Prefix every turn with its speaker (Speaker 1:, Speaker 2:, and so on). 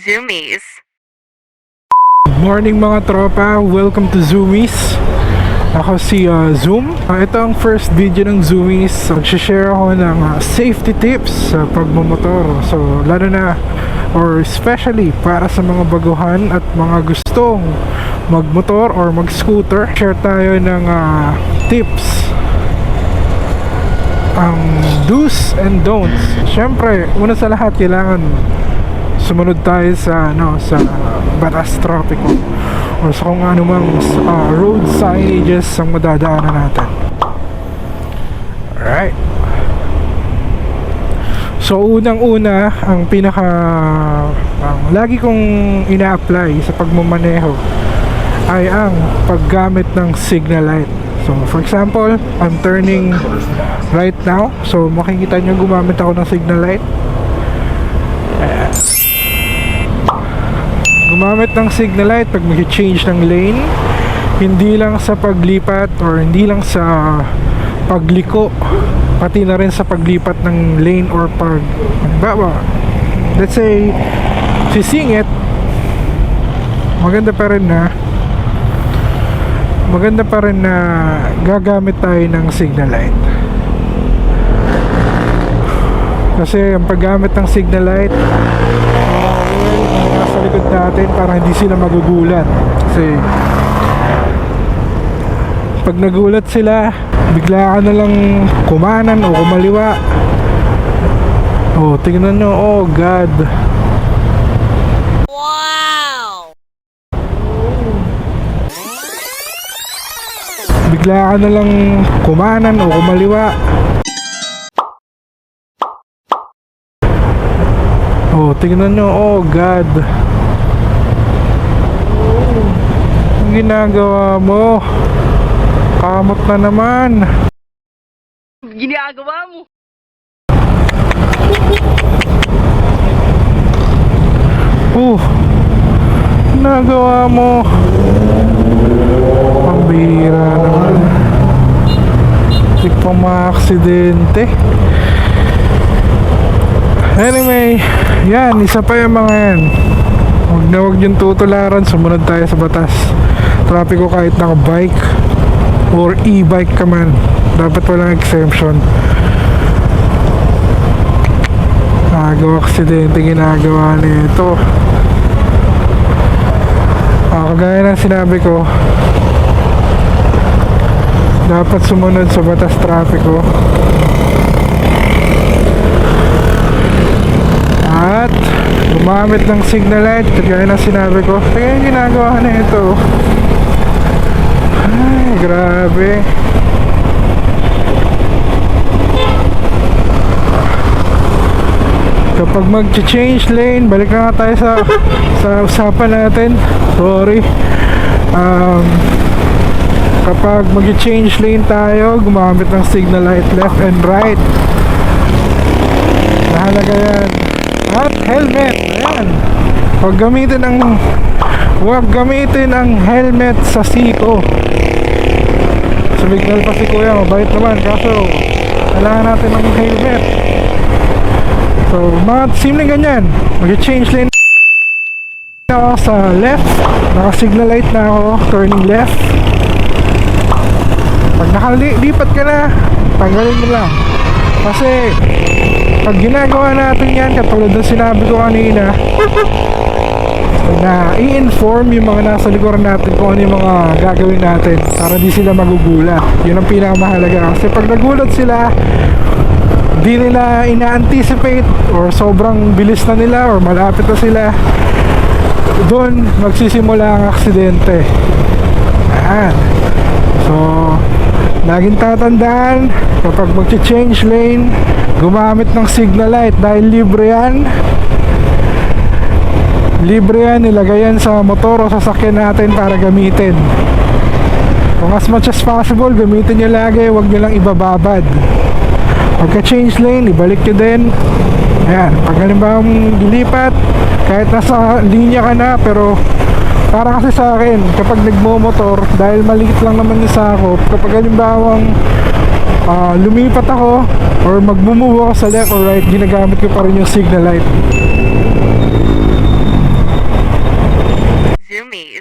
Speaker 1: Zoomies.
Speaker 2: Morning mga tropa, welcome to Zoomies. Ako si uh, Zoom. Uh, ito ang first video ng Zoomies. Mag-share ako ng uh, safety tips sa pagmumotor. So, lalo na or especially para sa mga baguhan at mga gustong magmotor or mag-scooter. Share tayo ng uh, tips ang do's and don'ts. Siyempre, una sa lahat kailangan sumunod tayo sa ano sa batas trapiko or sa kung ano mang uh, road signages ang madadaanan natin. Alright. So unang-una ang pinaka ang lagi kong ina-apply sa pagmamaneho ay ang paggamit ng signal light. So for example, I'm turning right now. So makikita nyo gumamit ako ng signal light. Gumamit ng signal light pag mag-change ng lane. Hindi lang sa paglipat or hindi lang sa pagliko pati na rin sa paglipat ng lane or pag halimbawa let's say sisingit maganda pa rin na maganda pa rin na gagamit tayo ng signal light. Kasi ang paggamit ng signal light natin para hindi sila magugulat. Kasi pag nagulat sila bigla ka na lang kumanan o kumaliwa. Oh tingnan nyo. Oh god.
Speaker 1: Wow!
Speaker 2: bigla ka na lang kumanan o kumaliwa. Oh tingnan nyo. Oh god ang ginagawa mo kamot na naman
Speaker 1: Ginagawa mo.
Speaker 2: Oh, nagawa mo. Pambira naman. Hindi pa ma-aksidente. Anyway, yan, isa pa yung mga yan. Huwag na huwag yung tutularan, sumunod tayo sa batas. Trapiko kahit naka-bike or e-bike ka man. Dapat walang exemption. Nagawa aksidente ginagawa nito. Ah, kagaya ng sinabi ko, dapat sumunod sa batas trapiko. At gumamit ng signal light, kagaya ng sinabi ko. Kaya ginagawa na ito. Ay, grabe. kapag mag-change lane balik na nga tayo sa sa usapan natin. Sorry. Um, kapag mag-change lane tayo gumamit ng signal light left and right. Mahalaga yan. At helmet. Ayan. Huwag gamitin ang huwag gamitin ang helmet sa siko sumignal pa si kuya mabait naman kaso kailangan natin ng helmet So, mga simple ganyan. Mag-change lane ako sa left. Naka-signal light na ako. Turning left. Pag nakalipat ka na, tanggalin mo lang. Kasi, pag ginagawa natin yan, katulad ng sinabi ko kanina, na i-inform yung mga nasa likuran natin kung ano yung mga gagawin natin para di sila magugulat. Yun ang pinakamahalaga. Kasi pag nagulat sila, di nila ina-anticipate or sobrang bilis na nila or malapit na sila doon magsisimula ang aksidente ayan so laging tatandaan kapag mag-change lane gumamit ng signal light dahil libre yan libre yan nilagay yan sa motor o sasakyan natin para gamitin. Kung as much as possible gamitin nyo lagi huwag nyo lang ibababad. Pagka change lane ibalik nyo din. Ayan pag halimbawa dilipat kahit nasa linya ka na pero para kasi sa akin kapag nagmomotor dahil maliit lang naman yung sakop kapag halimbawa ah, lumipat ako or magmumove ako sa left or right ginagamit ko pa rin yung signal light
Speaker 1: zoomies.